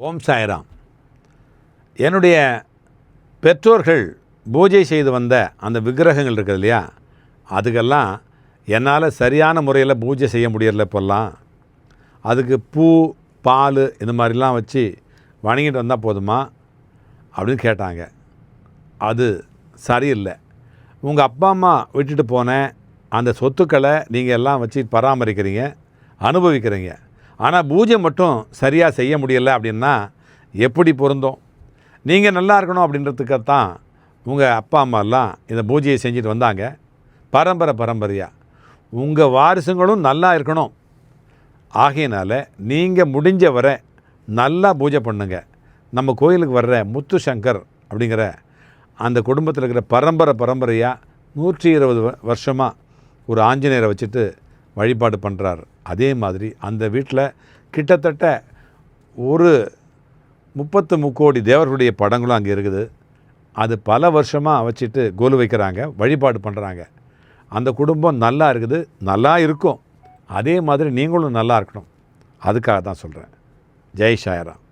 ஓம் சாய்ராம். என்னுடைய பெற்றோர்கள் பூஜை செய்து வந்த அந்த விக்கிரகங்கள் இருக்குது இல்லையா? அதுக்கெல்லாம் என்னால் சரியான முறையில் பூஜை செய்ய முடியல இப்போல்லாம். அதுக்கு பூ பால் இந்த மாதிரிலாம் வச்சு வணங்கிட்டு வந்தால் போதுமா? அப்படின்னு கேட்டாங்க. அது சரியில்லை. உங்கள் அப்பா அம்மா விட்டுட்டு போன அந்த சொத்துக்களை நீங்கள் எல்லாம் வச்சு பராமரிக்கிறீங்க அனுபவிக்கிறீங்க. ஆனால் பூஜை மட்டும் சரியாக செய்ய முடியலை அப்படின்னா எப்படி பொருந்தும்? நீங்கள் நல்லா இருக்கணும் அப்படின்றதுக்காகத்தான் உங்கள் அப்பா அம்மாலாம் இந்த பூஜையை செஞ்சுட்டு வந்தாங்க. பரம்பரை பரம்பரையாக உங்கள் வாரிசுங்களும் நல்லா இருக்கணும். ஆகையினால நீங்கள் முடிஞ்ச வரை நல்லா பூஜை பண்ணுங்க. நம்ம கோயிலுக்கு வர்ற முத்து சங்கர் அப்படிங்கிற அந்த குடும்பத்தில் இருக்கிற பரம்பரை பரம்பரையாக நூற்றி இருபது வருஷமாக ஒரு ஆஞ்சநேயரை வச்சுட்டு வழிபாடு பண்ணுறார் அதே மாதிரி அந்த வீட்டில் கிட்டத்தட்ட ஒரு முப்பத்து முக்கோடி தேவர்களுடைய படங்களும் அங்கே இருக்குது. அது பல வருஷமாக வச்சுட்டு கோலு வைக்கிறாங்க வழிபாடு பண்ணுறாங்க அந்த குடும்பம் நல்லா இருக்குது நல்லா இருக்கும். அதே மாதிரி நீங்களும் நல்லா இருக்கணும். அதுக்காக தான் சொல்கிறேன் ஜெய் ஷாயராம்